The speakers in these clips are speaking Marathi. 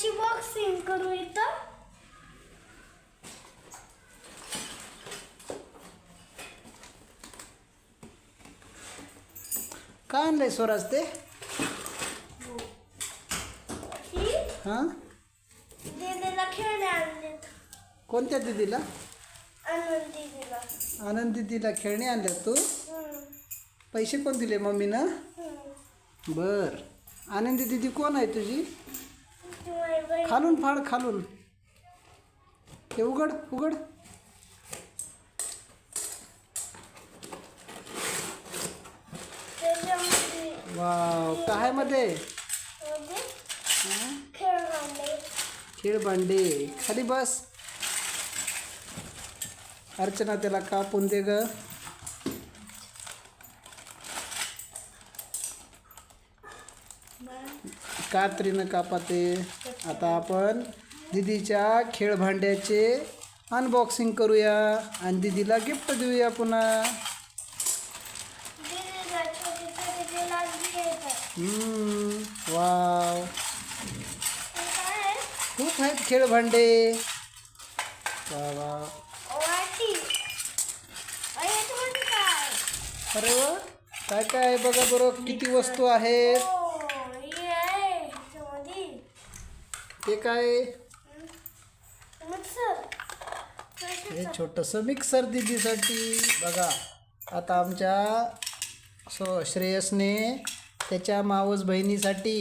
खेळण्याची बॉक्सिंग करू इथं. काय आणलंय स्वराज ते? ही? दीदीला खेळणे आणलेत. कोणत्या दिदीला? आनंद दीदीला. आनंद दिदीला खेळणे आणल्या तू? पैसे कोण दिले मम्मीनं. बर. आनंदी दिदी कोण आहे तुझी. खालून फाड खालून. ते उघड उघड. वाव काय मध्ये? खेळ खेळ भांडे खाली बस. अर्चना त्याला कापून दे ग. कात्रीनं कापाते. आता आपण दिदीच्या खेळ भांड्याचे अनबॉक्सिंग करूया आणि दिदीला गिफ्ट देऊया पुन्हा. हम्म, वाव. खूप आहेत खेळ भांडे वा वा. अरे काय वा काय काय आहे बघा बरं किती वस्तू आहेत हो हे आहे याच्यामध्ये ते काय? हे छोटंसं मिक्सर दिदीसाठी. बघा आता आमच्या सो श्रेयसने त्याच्या मावस बहिणीसाठी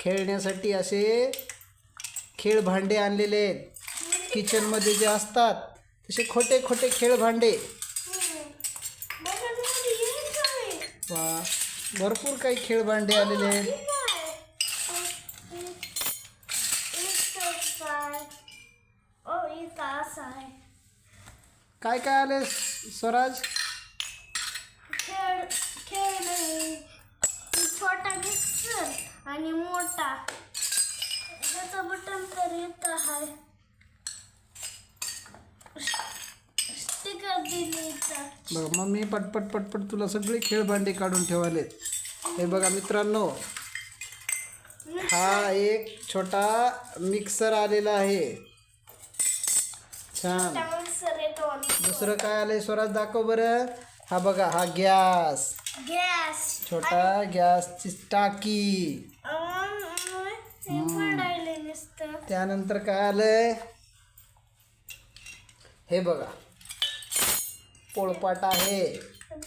खेळण्यासाठी असे खेळ भांडे आणलेले आहेत. किचनमध्ये जे असतात तसे खोटे खोटे खेळ भांडे? वा भरपूर काही खेळ भांडे आलेले आहेत हे काय? मिक्सर काय? आहे. काय काय आले स्वराज? खेळ छोटा मिक्सर आणि मोठा. त्याचं बटन तर इथं आहे. स्टिकर दिली इथं बघा मम्मी पटपट पटपट तुला सगळे खेळ भांडे काढून ठेवालेत. हे बघा मित्रांनो हा एक छोटा मिक्सर आलेला आहे. छान. दुसरं काय आलंय स्वराज? दाखव बरं. हा बघा हा गॅस. गॅस. छोटा गॅसची टाकी. त्यानंतर काय आलंय? हे बघा. पोळपाट आहे.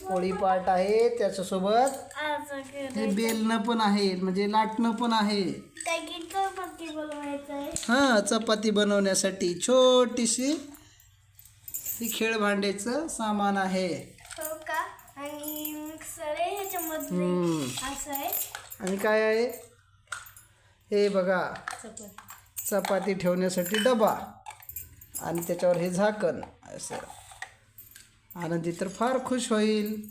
पोळीपाट आहे त्याच्यासोबत. हे बेलणं पण आहे म्हणजे लाटणं पण आहे हां चपाती बनवण्यासाठी छोटीशी ही खेळ भांड्याचं सामान आहे. हो आहे आणि काय आहे? हे बघा. चपाती ठेवण्यासाठी डबा. आणि त्याच्यावर हे झाकण असं. आनंदी तर फार खुश होईल.